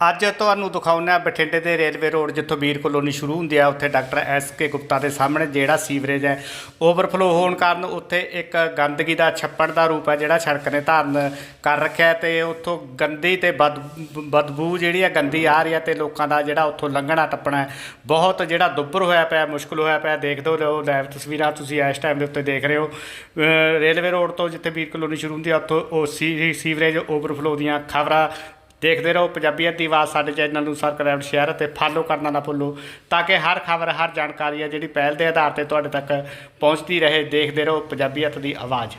ਅੱਜ ਤੁਹਾਨੂੰ ਦਿਖਾਉਣਾ ਬਠਿੰਡੇ ਦੇ ਰੇਲਵੇ ਰੋਡ ਜਿੱਥੋਂ ਵੀਰ ਕਲੋਨੀ ਸ਼ੁਰੂ ਹੁੰਦੀ ਆ, ਉੱਥੇ ਡਾਕਟਰ ਐਸ ਕੇ ਗੁਪਤਾ ਦੇ ਸਾਹਮਣੇ ਜਿਹੜਾ ਸੀਵਰੇਜ ਹੈ, ਓਵਰਫਲੋ ਹੋਣ ਕਾਰਨ ਉੱਥੇ ਇੱਕ ਗੰਦਗੀ ਦਾ ਛੱਪੜ ਦਾ ਰੂਪ ਹੈ ਜਿਹੜਾ ਸੜਕ ਨੇ ਧਾਰਨ ਕਰ ਰੱਖਿਆ ਹੈ ਤੇ ਉੱਥੋਂ ਗੰਦੀ ਤੇ ਬਦ, ਬਦਬੂ ਜਿਹੜੀ ਆ, ਗੰਦੀ ਆ ਰਹੀ ਹੈ ਤੇ ਲੋਕਾਂ ਦਾ ਜਿਹੜਾ ਉੱਥੋਂ ਲੰਘਣਾ ਟੱਪਣਾ ਬਹੁਤ ਜਿਹੜਾ ਦੁੱਬਰ ਹੋਇਆ ਪਿਆ, ਮੁਸ਼ਕਲ ਹੋਇਆ ਪਿਆ, ਦੇਖਦੇ ਹੋ ਲਓ ਲਾਈਵ ਤਸਵੀਰਾਂ ਤੁਸੀਂ ਇਸ ਟਾਈਮ ਦੇ ਉੱਤੇ ਦੇਖ ਰਹੇ ਹੋ। ਰੇਲਵੇ ਰੋਡ ਤੋਂ ਜਿੱਥੇ ਵੀਰ ਕਲੋਨੀ ਸ਼ੁਰੂ ਹੁੰਦੀ ਆ, ਉੱਥੋਂ ਉਹ ਸੀ, ਸੀਵਰੇਜ ਓਵਰਫਲੋ ਦੀਆਂ ਖਬਰਾਂ ਦੇਖਦੇ ਰਹੋ ਪੰਜਾਬੀਅਤ ਦੀ ਆਵਾਜ਼ ਸਾਡੇ ਚੈਨਲ ਨੂੰ ਸਬਸਕ੍ਰਾਈਬ ਸ਼ੇਅਰ ਅਤੇ ਫਾਲੋ ਕਰਨਾ ਨਾ ਭੁੱਲੋ, ਤਾਂ ਕਿ ਹਰ ਖਬਰ, ਹਰ ਜਾਣਕਾਰੀ ਹੈ ਜਿਹੜੀ ਪਹਿਲ ਦੇ ਆਧਾਰ ਤੇ ਤੁਹਾਡੇ ਤੱਕ ਪਹੁੰਚਦੀ ਰਹੇ। ਦੇਖਦੇ ਰਹੋ, ਪੰਜਾਬੀਅਤ ਦੀ ਆਵਾਜ਼।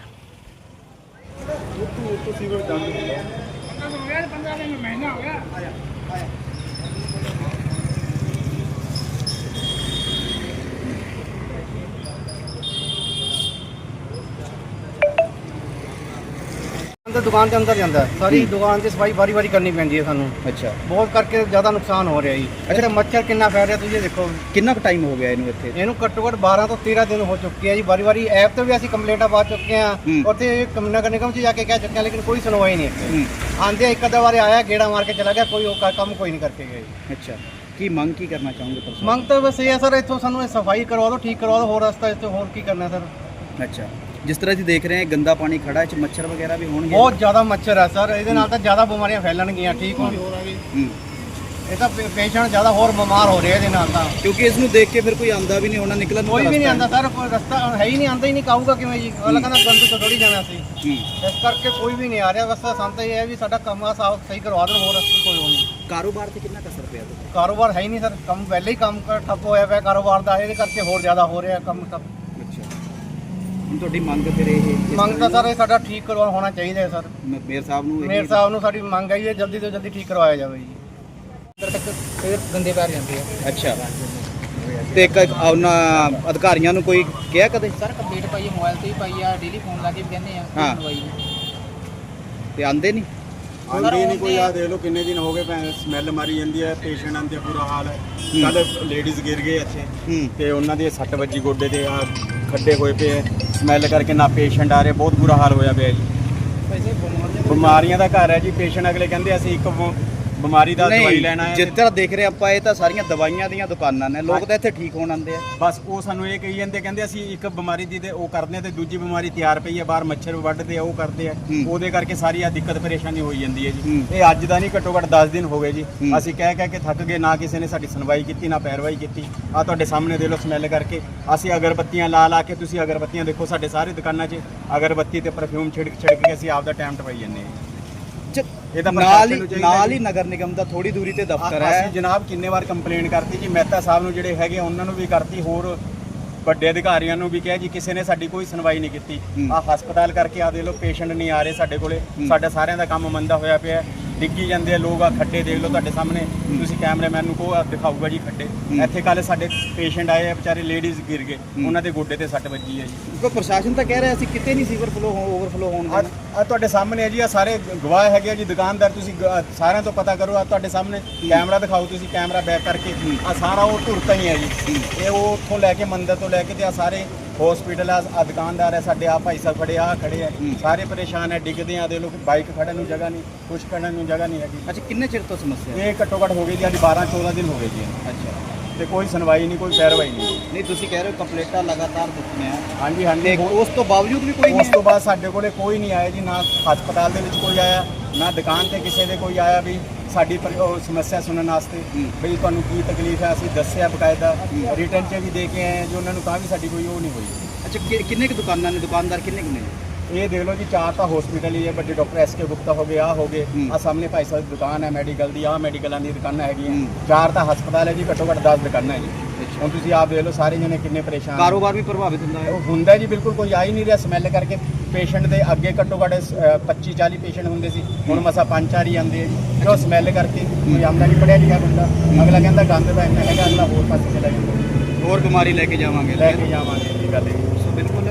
ਅੰਦਰ ਦੁਕਾਨ ਦੇ ਅੰਦਰ ਜਾਂਦਾ ਹੈ। ਸਾਰੀ ਦੁਕਾਨ ਦੀ ਸਫ਼ਾਈ ਵਾਰੀ ਵਾਰੀ ਕਰਨੀ ਪੈਂਦੀ ਹੈ ਸਾਨੂੰ। ਅੱਛਾ। ਬਹੁਤ ਕਰਕੇ ਜ਼ਿਆਦਾ ਨੁਕਸਾਨ ਹੋ ਰਿਹਾ ਜੀ। ਅੱਛਾ। ਮੱਛਰ ਕਿੰਨਾ ਫੈਲ ਰਿਹਾ ਤੁਸੀਂ ਇਹ ਦੇਖੋ। ਕਿੰਨਾ ਕੁ ਟਾਈਮ ਹੋ ਗਿਆ ਇਹਨੂੰ ਇੱਥੇ? ਇਹਨੂੰ ਘੱਟੋ ਘੱਟ 12 ਤੋਂ 13 ਦਿਨ ਹੋ ਚੁੱਕੇ ਆ ਜੀ। ਵਾਰੀ ਵਾਰੀ ਐਪ ਤੇ ਵੀ ਅਸੀਂ ਕੰਪਲੇਂਟਾਂ ਪਾ ਚੁੱਕੇ ਆ ਹੂੰ। ਉੱਥੇ ਨਗਰ ਨਿਗਮ 'ਚ ਜਾ ਕੇ ਕਹਿ ਚੁੱਕੇ ਆ ਲੇਕਿਨ ਕੋਈ ਸੁਣਵਾਈ ਨਹੀਂ ਇੱਥੇ। ਹੂੰ। ਆਂਦੇ ਇੱਕ ਅੱਧਾ ਵਾਰੀ ਆਇਆ ਗੇੜਾ ਮਾਰ ਕੇ ਚਲਾ ਗਿਆ ਕੋਈ ਉਹ ਕੰਮ ਕੋਈ ਨਹੀਂ ਕਰਕੇ ਗਿਆ ਜੀ। ਅੱਛਾ। ਕੀ ਮੰਗ ਕੀ ਕਰਨਾ ਚਾਹੋਗੇ ਤੁਸੀਂ ਮੰਗ ਤਾਂ ਬਸ ਇਹ ਹੈ ਸਰ ਇੱਥੋਂ ਸਾਨੂੰ ਇਹ ਸਫ਼ਾਈ ਕਰਵਾ ਦਿਓ ਠੀਕ ਕਰਵਾ ਦਿਓ ਹੋਰ ਰਸਤਾ ਇੱਥੇ ਹੋਰ ਕੀ ਕਰਨਾ ਸਰ? ਅੱਛਾ। ਜਿਸ ਤਰ੍ਹਾਂ ਤੁਸੀਂ ਦੇਖ ਰਹੇ ਹੋ ਗੰਦਾ ਪਾਣੀ ਖੜਾ ਹੈ ਚ ਮੱਛਰ ਵਗੈਰਾ ਵੀ ਹੋਣਗੇ। ਬਹੁਤ ਜ਼ਿਆਦਾ ਮੱਛਰ ਹੈ ਸਰ ਇਹਦੇ ਨਾਲ ਤਾਂ ਜ਼ਿਆਦਾ ਬਿਮਾਰੀਆਂ ਫੈਲਣਗੀਆਂ ਠੀਕ ਹੋ ਹੂੰ। ਇਹ ਤਾਂ ਪੇਸ਼ੈਂਟ ਜ਼ਿਆਦਾ ਹੋਰ ਬਿਮਾਰ ਹੋ ਰਿਹਾ ਇਹਦੇ ਨਾਲ ਤਾਂ। ਕਿਉਂਕਿ ਇਸ ਨੂੰ ਦੇਖ ਕੇ ਫਿਰ ਕੋਈ ਆਂਦਾ ਵੀ ਨਹੀਂ ਹੋਣਾ ਨਿਕਲਣ ਨੂੰ ਕੋਈ ਵੀ ਨਹੀਂ ਆਂਦਾ ਸਰ ਕੋਈ ਰਸਤਾ ਹੈ ਹੀ ਨਹੀਂ ਆਂਦਾ ਹੀ ਨਹੀਂ ਕਾਊਗਾ ਕਿਵੇਂ ਜੀ? ਅਗਲਾ ਕਹਿੰਦਾ ਗੰਦ ਤੋਂ ਥੋੜੀ ਜਾਣਾ ਸੀ ਹੂੰ। ਇਸ ਕਰਕੇ ਕੋਈ ਵੀ ਨਹੀਂ ਆ ਰਿਹਾ ਬਸ ਸਾਨੂੰ ਤਾਂ ਇਹ ਹੈ ਵੀ ਸਾਡਾ ਕੰਮ ਆ ਸਾਫ਼ ਸਹੀ ਕਰਵਾ ਦੇਣ ਹੋਰ ਰਸਤੇ ਕੋਈ ਨਹੀਂ। ਕਾਰੋਬਾਰ ਤੇ ਕਿੰਨਾ ਕਸਰ ਪਿਆ ਤੁਹਾਨੂੰ ਕਾਰੋਬਾਰ ਹੈ ਹੀ ਨਹੀਂ ਸਰ ਕੰਮ ਪਹਿਲੇ ਹੀ ਕੰਮ ਠੱਪ ਹੋਇਆ ਪਿਆ ਕਾਰੋਬਾਰ ਦਾ ਇਹਦੇ ਕਰਕੇ ਹੋਰ ਜ਼ਿਆਦਾ ਹੋ ਰਿਹਾ ਕੰਮ ਠੱਪ ਤੁਹਾਡੀ ਮੰਗ ਫਿਰ ਇਹ ਇਸ ਮੰਗ ਤਾਂ ਸਰ ਇਹ ਸਾਡਾ ਠੀਕ ਕਰਵਾ ਹੋਣਾ ਚਾਹੀਦਾ ਹੈ ਸਰ। ਮ- ਮੇਅਰ ਸਾਹਿਬ ਨੂੰ ਇਹ- ਮੇਅਰ ਸਾਹਿਬ ਨੂੰ ਸਾਡੀ ਮੰਗ ਹੈ ਜੀ ਇਹ ਜਲਦੀ ਤੋਂ ਜਲਦੀ ਠੀਕ ਕਰਵਾਇਆ ਜਾਵੇ ਜੀ। ਅੰਦਰ ਤੱਕ ਫਿਰ ਗੰਦੇ ਪੈਰ ਜਾਂਦੇ ਆ। ਅੱਛਾ। ਤੇ ਇੱਕ ਉਹਨਾਂ ਅਧਿਕਾਰੀਆਂ ਨੂੰ ਕੋਈ ਕਿਹਾ ਕਦੇ? ਸਰ ਕੰਪਲੀਟ ਪਾਈ ਮੋਬਾਈਲ ਤੇ ਹੀ ਪਾਈ ਆ ਡੇਲੀ ਫੋਨ ਲਾ ਕੇ ਵੀ ਕਹਿੰਦੇ ਆ ਹਾਂ। ਸੁਣਵਾਈ ਤੇ ਆਂਦੇ ਨਹੀਂ? ਆਂਦੇ ਨਹੀਂ ਕੋਈ ਆ ਦੇਖ ਲਓ ਕਿੰਨੇ ਦਿਨ ਹੋ ਗਏ ਭੈਣ ਸਮੈਲ ਮਾਰੀ ਜਾਂਦੀ ਹੈ ਪੇਸ਼ੈਂਟਾਂ ਦੇ ਬੁਰਾ ਹਾਲ ਹੈ। ਕੱਲ ਲੇਡੀਜ਼ ਗਿਰ ਗਏ ਇੱਥੇ ਹੂੰ। ਤੇ ਉਹਨਾਂ ਦੇ ਸੱਟ ਵੱਜੀ ਗੋਡੇ ਤੇ ਆ ਖੱਡੇ ਹੋਏ ਪਏ ਸਮੈਲ ਕਰਕੇ ਨਾ ਪੇਸ਼ੈਂਟ ਆ ਰਹੇ ਬਹੁਤ ਬੁਰਾ ਹਾਲ ਹੋਇਆ ਪਿਆ ਜੀ। ਬਿਮਾਰੀਆਂ ਦਾ ਘਰ ਹੈ ਜੀ ਪੇਸ਼ੈਂਟ ਅਗਲੇ ਕਹਿੰਦੇ ਅਸੀਂ ਇੱਕ ਬਿਮਾਰੀ ਦਾ ਦਵਾਈ ਲੈਣਾ ਹੈ। ਤਰ੍ਹਾਂ ਦੇਖ ਰਹੇ ਆਪਾਂ ਇਹ ਤਾਂ ਸਾਰੀਆਂ ਦਵਾਈਆਂ ਦੀਆਂ ਦੁਕਾਨਾਂ ਨੇ। ਲੋਕ ਤਾਂ ਇੱਥੇ ਠੀਕ ਹੋਣ ਆਉਂਦੇ ਆ। ਬਸ ਉਹ ਸਾਨੂੰ ਇਹ ਕਹੀ ਜਾਂਦੇ ਕਹਿੰਦੇ ਅਸੀਂ ਇੱਕ ਬਿਮਾਰੀ ਦੀ ਤੇ ਉਹ ਕਰਦੇ ਆ ਤੇ ਦੂਜੀ ਬਿਮਾਰੀ ਤਿਆਰ ਪਈ ਹੈ ਬਾਹਰ ਮੱਛਰ ਵੱਢਦੇ ਆ ਉਹ ਕਰਦੇ ਆ। ਉਹਦੇ ਕਰਕੇ ਸਾਰੀ ਆ ਦਿੱਕਤ ਪਰੇਸ਼ਾਨੀ ਹੋਈ ਜਾਂਦੀ ਹੈ ਜੀ। ਇਹ ਅੱਜ ਦਾ ਨਹੀਂ ਘੱਟੋ ਘੱਟ 10 ਦਿਨ ਹੋ ਗਏ ਜੀ। ਅਸੀਂ ਕਹਿ ਕਹਿ ਕੇ ਥੱਕ ਗਏ ਨਾ ਕਿਸੇ ਨੇ ਸਾਡੀ ਸੁਣਵਾਈ ਕੀਤੀ ਨਾ ਪੈਰਵਾਈ ਕੀਤੀ। ਆ ਤੁਹਾਡੇ ਸਾਹਮਣੇ ਦੇ ਲੋ ਸਮੈਲ ਕਰਕੇ। ਅਸੀਂ ਅਗਰਬੱਤੀਆਂ ਲਾ ਲਾ ਕੇ ਤੁਸੀਂ ਅਗਰਬੱਤੀਆਂ ਦੇਖੋ ਸਾਡੇ ਸਾਰੇ ਦੁਕਾਨਾਂ 'ਚ। ਅਗਰਬੱਤੀ ਤੇ ਪਰਫਿਊਮ ਛਿੜਕ ਛਿੜਕ ਕੇ ਅਸੀਂ ਆਪਦਾ ਟਾਈਮ ਟਪਾਈ ਜਾਂਦੇ ਹਾਂ। ਇਹ ਤਾਂ ਨਾਲ ਪ੍ਰਸ਼ਾਸਨ ਹੀ ਨੂੰ ਚਾਹੀਦਾ ਨਾਲ ਜੀ। ਹੀ ਨਗਰ ਨਿਗਮ ਦਾ ਥੋੜੀ ਦੂਰੀ ਤੇ ਦਫ਼ਤਰ ਆ- ਹੈ ਅਸੀਂ ਜਨਾਬ ਕਿੰਨੇ ਵਾਰ ਕੰਪਲੇਨ ਕਰਤੀ ਜੀ ਮਹਿਤਾ ਸਾਹਿਬ ਨੂੰ ਜਿਹੜੇ ਹੈਗੇ ਉਹਨਾਂ ਨੂੰ ਵੀ ਕਰਤੀ ਹੋਰ ਵੱਡੇ ਅਧਿਕਾਰੀਆਂ ਨੂੰ ਵੀ ਕਿਹਾ ਜੀ ਕਿਸੇ ਨੇ ਸਾਡੀ ਕੋਈ ਸੁਣਵਾਈ ਨਹੀਂ ਕੀਤੀ। ਆ ਹਸਪਤਾਲ ਕਰਕੇ ਆ ਦੇ ਲੋ ਪੇਸ਼ੈਂਟ ਨਹੀਂ ਆ ਰਹੇ ਸਾਡੇ ਕੋਲੇ। ਸਾਡਾ ਸਾਰਿਆਂ ਦਾ ਕੰਮ ਮੰਦਾ ਹੋਇਆ ਪਿਆ। ਡਿੱਗੀ ਜਾਂਦੇ ਆ ਲੋਕ ਆ ਖੱਡੇ ਦੇਖ ਲਓ ਤੁਹਾਡੇ ਸਾਹਮਣੇ। ਤੁਸੀਂ ਕੈਮਰਾਮੈਨ ਨੂੰ ਕਹੋ ਆਹ ਦਿਖਾਊਗਾ ਜੀ ਖੱਡੇ। ਇੱਥੇ ਕੱਲ ਸਾਡੇ ਪੇਸ਼ੈਂਟ ਆਏ ਆ ਵਿਚਾਰੇ ਲੇਡੀਜ਼ ਗਿਰ ਗਏ। ਉਹਨਾਂ ਦੇ ਗੋਡੇ ਤੇ ਸੱਟ ਵੱਜੀ ਹੈ ਜੀ। ਕੋਈ ਪ੍ਰਸ਼ਾਸਨ ਤਾਂ ਕਹਿ ਰਿਹਾ ਅਸੀਂ ਕਿਤੇ ਨਹੀਂ ਸੀਵਰ ਫਲੋ ਓਵਰਫਲੋ ਹੋਣ ਆ ਦੇਣਾ ਆ ਤੁਹਾਡੇ ਸਾਹਮਣੇ ਹੈ ਜੀ ਆ ਸਾਰੇ ਗਵਾਹ ਹੈਗੇ ਆ ਜੀ ਦੁਕਾਨਦਾਰ ਤੁਸੀਂ ਸਾਰਿਆਂ ਤੋਂ ਪਤਾ ਕਰੋ ਆ ਤੁਹਾਡੇ ਸਾਹਮਣੇ ਕੈਮਰਾ ਦਿਖਾਓ ਤੁਸੀਂ ਕੈਮਰਾ ਬੈਕ ਕਰਕੇ। ਆ ਸਾਰਾ ਉਹ ਧੁਰਤਾ ਹੀ ਹੈ ਜੀ। ਇਹ ਉਹ ਉੱਥੋਂ ਲੈ ਕੇ ਮੰਦਰ ਤੋਂ ਲੈ ਕੇ ਤੇ ਆ ਸਾਰੇ ਹਸਪੀਟਲ ਆ ਆ ਦੁਕਾਨਦਾਰ ਹੈ ਸਾਡੇ ਆ ਭਾਈ ਸਾਹਿਬ ਖੜੇ ਆ ਖੜੇ ਆ। ਸਾਰੇ ਪਰੇਸ਼ਾਨ ਹੈ ਡਿੱਗਦੇ ਆ ਦੇ ਲੋਕ ਬਾਈਕ ਖੜਨ ਨੂੰ ਜਗ੍ਹਾ ਨਹੀਂ ਕੁਛ ਖੜਨ ਨੂੰ ਜਗ੍ਹਾ ਨਹੀਂ ਹੈਗੀ। ਅੱਛਾ ਕਿੰਨੇ ਚਿਰ ਤੋਂ ਸਮੱਸਿਆ ਇਹ ਘੱਟੋ ਘੱਟ ਹੋ ਗਈ ਜੀ ਅੱਜ 12 14 ਦਿਨ ਹੋ ਗਏ ਜੀ। ਅੱਛਾ। ਤੇ ਕੋਈ ਸੁਣਵਾਈ ਨਹੀਂ ਕੋਈ ਪੈਰਵਾਈ ਨਹੀਂ। ਨਹੀਂ ਤੁਸੀਂ ਕਹਿ ਰਹੇ ਹੋ ਕੰਪਲੇਂਟਾਂ ਲਗਾਤਾਰ ਦਿੱਤੀਆਂ ਹਾਂਜੀ ਹਾਂਜੀ। ਉਸ ਤੋਂ ਬਾਵਜੂਦ ਵੀ ਕੋਈ ਉਸ ਨਹੀਂ ਤੋਂ ਬਾਅਦ ਸਾਡੇ ਕੋਲੇ ਕੋਈ ਨਹੀਂ ਆਇਆ ਜੀ ਨਾ ਹਸਪਤਾਲ ਦੇ ਵਿੱਚ ਕੋਈ ਆਇਆ ਨਾ ਦੁਕਾਨ ਤੇ ਕਿਸੇ ਦੇ ਕੋਈ ਆਇਆ ਵੀ। ਸਾਡੀ ਪਰ- ਉਹ ਸਮੱਸਿਆ ਸੁਣਨ ਵਾਸਤੇ। ਵੀ ਤੁਹਾਨੂੰ ਕੀ ਤਕਲੀਫ ਹੈ? ਅਸੀਂ ਦੱਸਿਆ ਬਕਾਇਦਾ ਰਿਟਰਨ 'ਚ ਵੀ ਦੇ ਕੇ ਆਏ ਹਾਂ ਜੋ ਉਹਨਾਂ ਨੂੰ ਤਾਂ ਵੀ ਸਾਡੀ ਕੋਈ ਉਹ ਨਹੀਂ ਹੋਈ। ਅੱਛਾ ਕਿ- ਕਿੰਨੇ ਕੁ ਦੁਕਾਨਾਂ ਨੇ? ਦੁਕਾਨਦਾਰ ਕਿੰਨੇ ਕੁ ਨੇ? ਇਹ ਦੇਖ ਲਓ ਜੀ ਚਾਰ ਤਾਂ ਹਸਪੀਟਲ ਹੀ ਹੈ ਵੱਡੇ ਡਾਕਟਰ ਐਸ ਕੇ ਗੁਪਤਾ ਹੋ ਗਏ ਆ ਹੋ ਗਏ। ਹੂੰ। ਆ ਸਾਹਮਣੇ ਭਾਈ ਸਾਹਿਬ ਦੀ ਦੁਕਾਨ ਹੈ ਮੈਡੀਕਲ ਦੀ ਆ ਮੈਡੀਕਲਾਂ ਦੀ ਦੁਕਾਨਾਂ ਹੈਗੀਆਂ। ਹੂੰ। ਚਾਰ ਤਾਂ ਹਸਪਤਾਲ ਹੈ ਜੀ ਘੱਟੋ ਘੱਟ 10 ਦੁਕਾਨਾਂ ਹੈ ਜੀ। ਹੁਣ ਤੁਸੀਂ ਆਪ ਦੇਖ ਲਓ ਸਾਰੇ ਜਣੇ ਕਿੰਨੇ ਪਰੇਸ਼ਾਨ। ਕਾਰੋਬਾਰ ਵੀ ਪ੍ਰਭਾਵਿਤ ਹੁੰਦਾ ਹੈ। ਉਹ ਹੁੰਦਾ ਜੀ ਬਿਲਕੁਲ ਕੋਈ ਆ ਹੀ ਨਹੀਂ ਰਿਹਾ ਸਮੈਲ ਕਰਕੇ। ਪੇਸ਼ੈਂਟ ਦੇ ਅੱਗੇ ਘੱਟੋ ਘੱਟ 25 40 ਪੇਸ਼ੈਂਟ ਹੁੰਦੇ ਸੀ। ਹੁਣ ਮਸਾ ਪੰਜ ਚਾਰ ਹੀ ਆਉਂਦੇ ਆ ਜੀ। ਕਿਉਂ ਸਮੈਲ ਕਰਕੇ ਕੋਈ ਆਮਦਾ ਨਹੀਂ ਪੜਿਆ ਲਿਖਿਆ ਬੰਦਾ। ਅਗਲਾ ਕਹਿੰਦਾ ਗੰਦ ਪੈਂਦਾ ਹੈਗਾ ਅਗਲਾ ਹੋਰ ਪਾਸੇ ਚਲਾ ਜਾਂਦਾ। ਹੋਰ ਬਿਮਾਰੀ ਲੈ ਕੇ ਜਾਵਾਂਗੇ। ਲੈ ਕੇ ਜਾਵਾਂਗੇ ਇਹ ਗੱਲ ਹੈ ਸੋ ਬਿਲਕੁਲ